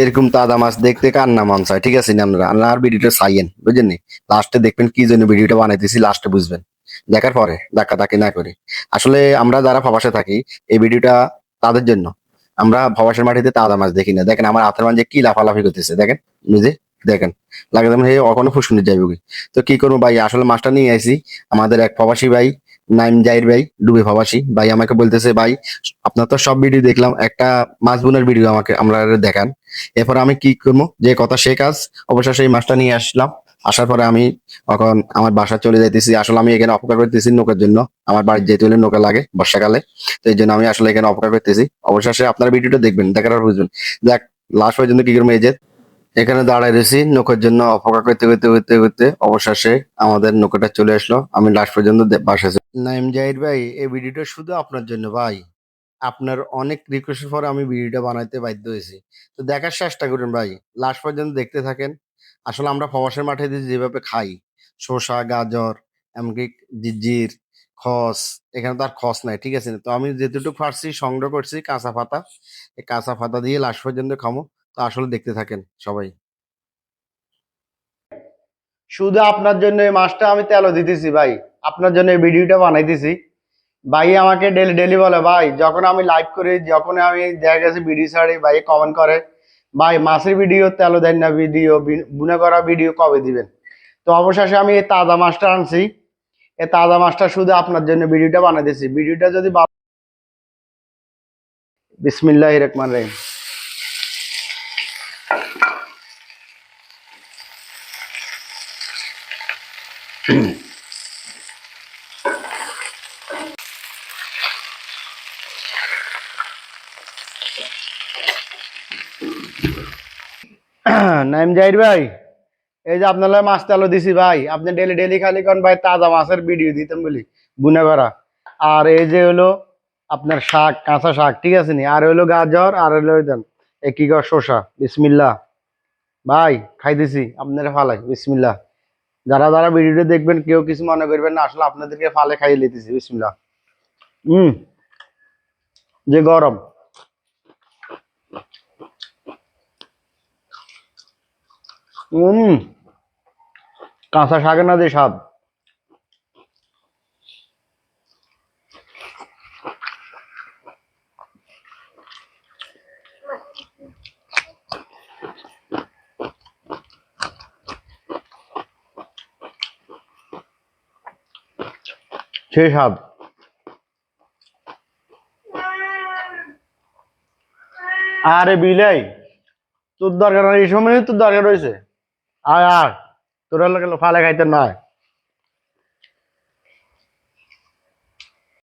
এরকম তাজা মাছ দেখতে কার না মন চায়? ঠিক আছে আপনারা আর ভিডিওটা চাইয়েন বুঝলেন লাস্টে দেখবেন কি জন্য ভিডিওটা বানাইতেছি লাস্টে বুঝবেন। দেখার পরে ধাক্কা ধাক্কি না করে। আসলে আমরা যারা প্রবাসে থাকি, এই ভিডিওটা তাদের জন্য। আমরা প্রবাসের মাটিতে তাজা মাছ দেখি না। দেখেন আমার হাতের মাঝে কি লাফালাফি করতেছে, দেখেন? নিজে দেখেন। লাগে যেমন হে অখনো ফুসকুনি যাইব কি তো কি করব ভাই? আসলে মাছটা নিয়ে আইছি। আমাদের এক প্রবাসী ভাই, নাইম জাহির ভাই, ডুবে প্রবাসী। ভাই আমাকে বলতেছে, ভাই, আপনার তো সব ভিডিও দেখলাম। একটা মাছ বোনের ভিডিও আমাকে, আমরা দেখান। এরপর আমি কি করব? যে কথা সে কাজ অবশ্যই সেই মাছটা নিয়ে আসলাম। আসার পরে আমি এখন আমার বাসা চলে যাইতেছি। আসলে আমি এখানে অপেক্ষা করতেছি নৌকার জন্য। আমার বাড়ি যেতে হলে নৌকা লাগে বর্ষাকালে। তো এই জন্য আমি আসলে এখানে অপেক্ষা করতেছি। অবশেষে আপনার ভিডিওটা দেখবেন, দেখার বুঝবেন দেখ লাস্ট পর্যন্ত কি করব এই যে? এখানে দাঁড়ায় রয়েছি নৌকার জন্য অপেক্ষা করতে করতে করতে করতে। অবশেষে আমাদের নৌকাটা চলে আসলো। আমি লাস্ট পর্যন্ত ছিলাম। নাইম জাহির ভাই, এই ভিডিওটা শুধু আপনার জন্য ভাই। আপনার অনেক রিকোয়েস্টের পর আমি ভিডিওটা বানাইতে বাধ্য হয়েছি। তো দেখার চেষ্টা করুন ভাই লাস্ট পর্যন্ত দেখতে থাকেন। আসলে আমরা প্রবাসের মাঠে যেভাবে খাই, শসা, গাজর, এমনকি জিজির খস, এখানে তো আর খস নাই, ঠিক আছে? তো আমি যেটুকু পারছি সংগ্রহ করছি কাঁচা পাতা। এই কাঁচা পাতা দিয়ে লাস্ট পর্যন্ত খামো। তো আসলে দেখতে থাকেন সবাই। শুধু আপনার জন্য এই মাছটা আমি তেলও দিতেছি ভাই। আপনার জন্য এই ভিডিওটা বানাইতেছি। ভাই, আমাকে ডেলি ডেলি বলে, ভাই, যখন আমি লাইভ করি যখন আমি দেখা গেছে ভিডিও ছাড়ি ভাই কমেন্ট করে, ভাই মাছের ভিডিও তেল দেন না ভিডিও বুনে করা ভিডিও কবে দিবেন? তো অবশেষে আমি এই তাজা মাছটা আনছি। এই তাজা মাছটা শুধু আপনার জন্য ভিডিওটা বানাইতেছি ভিডিওটা যদি বিসমিল্লাহ রহমান রহিম। নাইম জাহির ভাই, এই যে আপনার মাছ তেলো দিছি ভাই, আপনি ডেলি ডেলি খালি কোন ভাই, তাজা মাছের ভিডিও দিতাম বলি বুনে করা আর এই যে হলো আপনার শাক, কাঁচা শাক, ঠিক আছে নি? আর হলো গাজর, আর হলো দেন কি কর শসা বিসমিল্লা ভাই খাইতেছি আপনারা ফালাই বিসমিল্লা যারা যারা ভিডিওটা দেখবেন, কেউ কিছু মনে করবেন না, আসলে আপনাদেরকে ফালে খাইয়ে লিতেছি বিসমিল্লা হুম যে গরম। হুম কাঁচা শাকের না যে স্বাদ সেই স্বাদ আরে বিলাই, তোর দরকার এই সময় তোর দরকার রয়েছে আয় আয়। তোর লোক লোফা খাইতে নয়